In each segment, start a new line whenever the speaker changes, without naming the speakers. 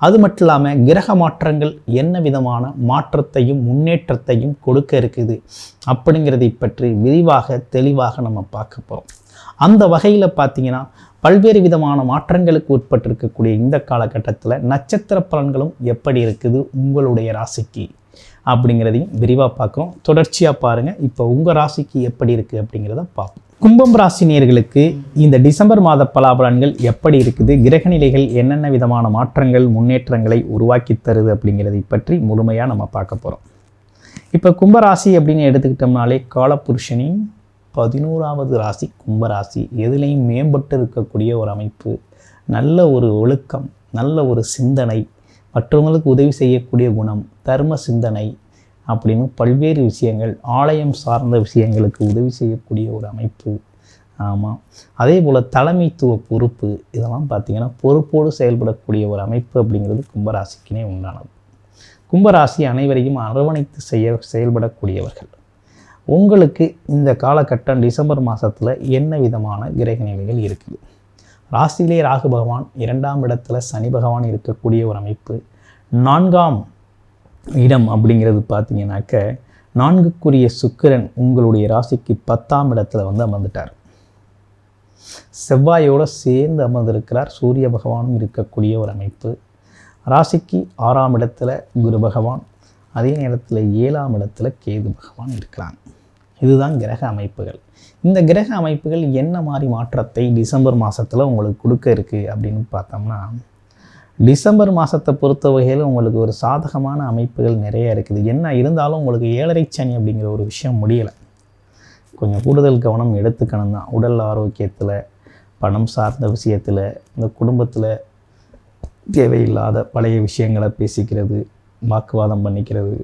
அது மட்டும் இல்லாமல் கிரக மாற்றங்கள் என்ன விதமான மாற்றத்தையும் முன்னேற்றத்தையும் கொடுக்க இருக்குது அப்படிங்கிறதை பற்றி விரிவாக தெளிவாக நம்ம பார்க்க போகிறோம் அந்த வகையில் பார்த்தீங்கன்னா பல்வேறு விதமான மாற்றங்களுக்கு உட்பட்டிருக்கக்கூடிய இந்த காலகட்டத்தில் நட்சத்திர பலன்களும் எப்படி இருக்குது உங்களுடைய ராசிக்கு அப்படிங்கிறதையும் விரிவாக பார்க்குறோம். தொடர்ச்சியாக பாருங்கள் இப்போ உங்கள் ராசிக்கு எப்படி இருக்குது அப்படிங்கிறத பார்ப்போம். கும்பம் ராசினியர்களுக்கு இந்த டிசம்பர் மாத பலாபலன்கள் எப்படி இருக்குது? கிரகநிலைகள் என்னென்ன விதமான மாற்றங்கள் முன்னேற்றங்களை உருவாக்கி தருது அப்படிங்கிறதை பற்றி முழுமையாக நம்ம பார்க்க போகிறோம் இப்போ கும்பராசி அப்படின்னு எடுத்துக்கிட்டோம்னாலே காலபுருஷனின் பதினோராவது ராசி கும்பராசி எதுலேயும் மேம்பட்டு இருக்கக்கூடிய ஒரு அமைப்பு நல்ல ஒரு ஒழுக்கம் நல்ல ஒரு சிந்தனை மற்றவங்களுக்கு உதவி செய்யக்கூடிய குணம் தர்ம சிந்தனை அப்படின்னு பல்வேறு விஷயங்கள் ஆலயம் சார்ந்த விஷயங்களுக்கு உதவி செய்யக்கூடிய ஒரு அமைப்பு. ஆமாம் அதே போல் தலைமைத்துவ பொறுப்பு இதெல்லாம் பார்த்திங்கன்னா பொறுப்போடு செயல்படக்கூடிய ஒரு அமைப்பு அப்படிங்கிறது கும்பராசிக்குனே உண்டானது. கும்பராசி அனைவரையும் அரவணைத்து செய்ய செயல்படக்கூடியவர்கள். உங்களுக்கு இந்த காலகட்டம் டிசம்பர் மாதத்தில் என்ன விதமான கிரக நிலைகள் இருக்குது? ராசியிலே ராகு பகவான் இரண்டாம் இடத்துல சனி பகவான் இருக்கக்கூடிய ஒரு அமைப்பு. நான்காம் இடம் அப்படிங்கிறது பார்த்தீங்கன்னாக்க நான்குக்குரிய சுக்கிரன் உங்களுடைய ராசிக்கு பத்தாம் இடத்துல வந்து அமர்ந்துட்டார். செவ்வாயோடு சேர்ந்து அமர்ந்திருக்கிறார். சூரிய பகவானும் இருக்கக்கூடிய ஒரு அமைப்பு. ராசிக்கு ஆறாம் இடத்துல குரு பகவான். அதே நேரத்தில் ஏழாம் இடத்துல கேது பகவான் இருக்கிறாங்க இதுதான் கிரக அமைப்புகள். இந்த கிரக அமைப்புகள் என்ன மாதிரி மாற்றத்தை டிசம்பர் மாதத்தில் உங்களுக்கு கொடுக்க இருக்குது அப்படின்னு பார்த்தோம்னா டிசம்பர் மாதத்தை பொறுத்த வகையில் உங்களுக்கு ஒரு சாதகமான அமைப்புகள் நிறைய இருக்குது. என்ன இருந்தாலும் உங்களுக்கு ஏழரை சனி அப்படிங்கிற ஒரு விஷயம் முடியலை. கொஞ்சம் கூடுதல் கவனம் எடுத்துக்கணும் தான். உடல் ஆரோக்கியத்தில் பணம் சார்ந்த விஷயத்தில் இந்த குடும்பத்தில் தேவையில்லாத பழைய விஷயங்களை பேசிக்கிறது வாக்குவாதம் பண்ணிக்கிறது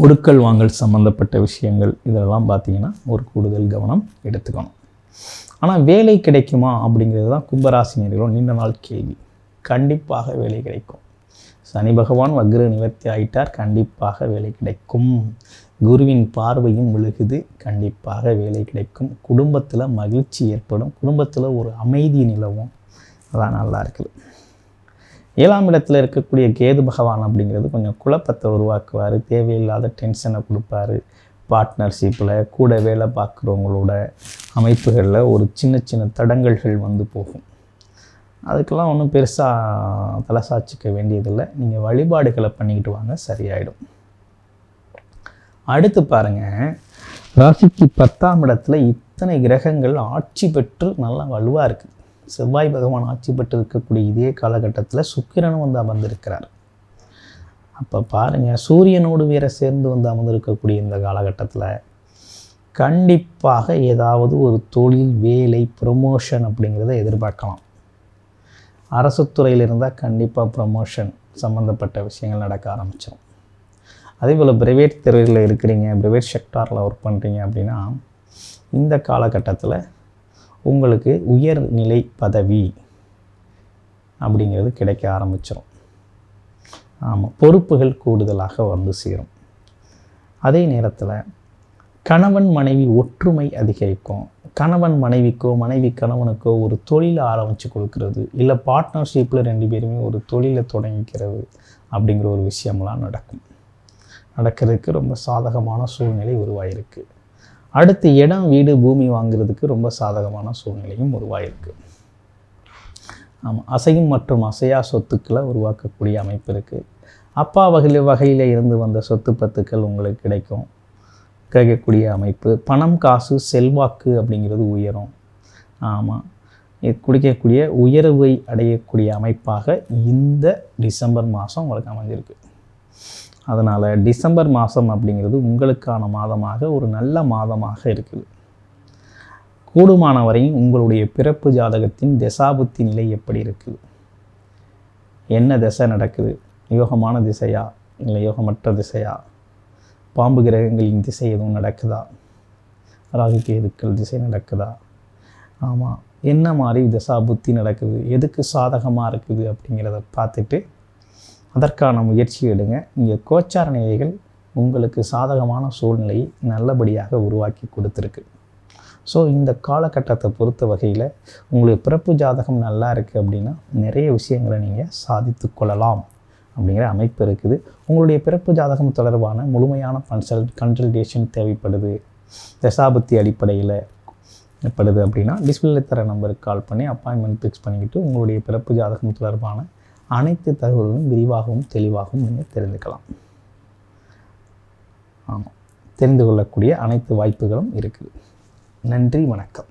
கொடுக்கல் வாங்கல் சம்மந்தப்பட்ட விஷயங்கள் இதெல்லாம் பார்த்தீங்கன்னா ஒரு கூடுதல் கவனம் எடுத்துக்கணும். ஆனால் வேலை கிடைக்குமா அப்படிங்கிறது தான் கும்பராசினியர்களோட நீண்ட நாள் கேள்வி. கண்டிப்பாக வேலை கிடைக்கும். சனி பகவான் வக்ர நிவர்த்தி ஆயிட்டார் கண்டிப்பாக வேலை கிடைக்கும். குருவின் பார்வையும் விழுகுது கண்டிப்பாக வேலை கிடைக்கும். குடும்பத்தில் மகிழ்ச்சி ஏற்படும் குடும்பத்தில் ஒரு அமைதி நிலவும். அதான் நல்லா இருக்குது. ஏழாம் இடத்துல இருக்கக்கூடிய கேது பகவான் அப்படிங்கிறது கொஞ்சம் குழப்பத்தை உருவாக்குவார் தேவையில்லாத டென்ஷனை கொடுப்பாரு. பார்ட்னர்ஷிப்பில் கூட வேலை பார்க்குறவங்களோட அமைப்புகளில் ஒரு சின்ன சின்ன தடங்கல்கள் வந்து போகும். அதுக்கெல்லாம் ஒன்றும் பெருசாக தலை சாய்ச்சிக்க வேண்டியதில்லை. நீங்கள் வழிபாடுகளை பண்ணிக்கிட்டு வாங்க சரியாயிடும். அடுத்து பாருங்கள் ராசிக்கு பத்தாம் இடத்துல இத்தனை கிரகங்கள் ஆட்சி பெற்று நல்லா வலுவாக இருக்குது செவ்வாய் பகவான் ஆட்சி பெற்று இருக்கக்கூடிய இதே காலகட்டத்தில் சுக்கிரனும் வந்து அமர்ந்திருக்கிறார். அப்போ பாருங்கள் சூரியனோடு வேற சேர்ந்து வந்து அமர்ந்திருக்கக்கூடிய இந்த காலகட்டத்தில் கண்டிப்பாக ஏதாவது ஒரு தொழில் வேலை ப்ரொமோஷன் அப்படிங்கிறத எதிர்பார்க்கலாம். அரசு துறையில் இருந்தால் கண்டிப்பாக ப்ரமோஷன் சம்மந்தப்பட்ட விஷயங்கள் நடக்க ஆரம்பிச்சிடும் அதே போல் ப்ரைவேட் துறையில் இருக்கிறீங்க ப்ரைவேட் செக்டாரில் ஒர்க் பண்ணுறீங்க அப்படின்னா இந்த காலகட்டத்தில் உங்களுக்கு உயர்நிலை பதவி அப்படிங்கிறது கிடைக்க ஆரம்பிச்சிடும் ஆமாம் பொறுப்புகள் கூடுதலாக வந்து சேரும். அதே நேரத்தில் கணவன் மனைவி ஒற்றுமை அதிகரிக்கும். கணவன் மனைவிக்கோ மனைவி கணவனுக்கோ ஒரு தொழிலை ஆரம்பித்து கொடுக்கறது. இல்லை பார்ட்னர்ஷிப்பில் ரெண்டு பேருமே ஒரு தொழிலை தொடங்கிக்கிறது அப்படிங்கிற ஒரு விஷயம்லாம் நடக்கும். நடக்கிறதுக்கு ரொம்ப சாதகமான சூழ்நிலை உருவாயிருக்கு. அடுத்து இடம் வீடு பூமி வாங்குறதுக்கு ரொம்ப சாதகமான சூழ்நிலையும் உருவாயிருக்கு. ஆமாம் அசையும் மற்றும் அசையா சொத்துக்களை உருவாக்கக்கூடிய அமைப்பு இருக்குது அப்பா வகையில் வகையில் இருந்து வந்த சொத்து பத்துக்கள் உங்களுக்கு கிடைக்கும். கிரகிக்கக்கூடிய அமைப்பு பணம் காசு செல்வாக்கு அப்படிங்கிறது உயரும். ஆமாம் இது குடிக்கக்கூடிய உயர்வை அடையக்கூடிய அமைப்பாக இந்த டிசம்பர் மாதம் உங்களுக்கு அமைஞ்சிருக்கு. அதனால் டிசம்பர் மாதம் அப்படிங்கிறது உங்களுக்கான மாதமாக ஒரு நல்ல மாதமாக இருக்குது. கூடுமான வரையும் உங்களுடைய பிறப்பு ஜாதகத்தின் தசாபுத்தி நிலை எப்படி இருக்குது என்ன திசை நடக்குது? யோகமான திசையா? இல்லை யோகமற்ற திசையா? பாம்பு கிரகங்களின் திசை எதுவும் நடக்குதா? ராகு கேதுக்கள் திசை நடக்குதா? ஆமாம் என்ன மாதிரி திசா புத்தி நடக்குது? எதுக்கு சாதகமாக இருக்குது அப்படிங்கிறத பார்த்துட்டு அதற்கான முயற்சி எடுங்க. இங்கே கோச்சார நிலைகள் உங்களுக்கு சாதகமான சூழ்நிலையை நல்லபடியாக உருவாக்கி கொடுத்துருக்கு. ஸோ இந்த காலகட்டத்தை பொறுத்த வகையில் உங்களுடைய பிறப்பு ஜாதகம் நல்லா இருக்குது அப்படின்னா நிறைய விஷயங்களை நீங்கள் சாதித்து கொள்ளலாம். அப்படிங்கிற அமைப்பு இருக்குது. உங்களுடைய பிறப்பு ஜாதகம் தொடர்பான முழுமையான கன்சல் கன்சல்டேஷன் தேவைப்படுது. தசாபத்தி அடிப்படையில் ஏற்படுது அப்படின்னா டிஸ்பிளே தர நம்பருக்கு கால் பண்ணி அப்பாயின்மெண்ட் ஃபிக்ஸ் பண்ணிக்கிட்டு உங்களுடைய பிறப்பு ஜாதகம் தொடர்பான அனைத்து தகவல்களும் விரிவாகவும் தெளிவாகவும் நீங்கள் தெரிந்துக்கலாம். ஆமாம். தெரிந்து கொள்ளக்கூடிய அனைத்து வாய்ப்புகளும் இருக்குது. நன்றி வணக்கம்.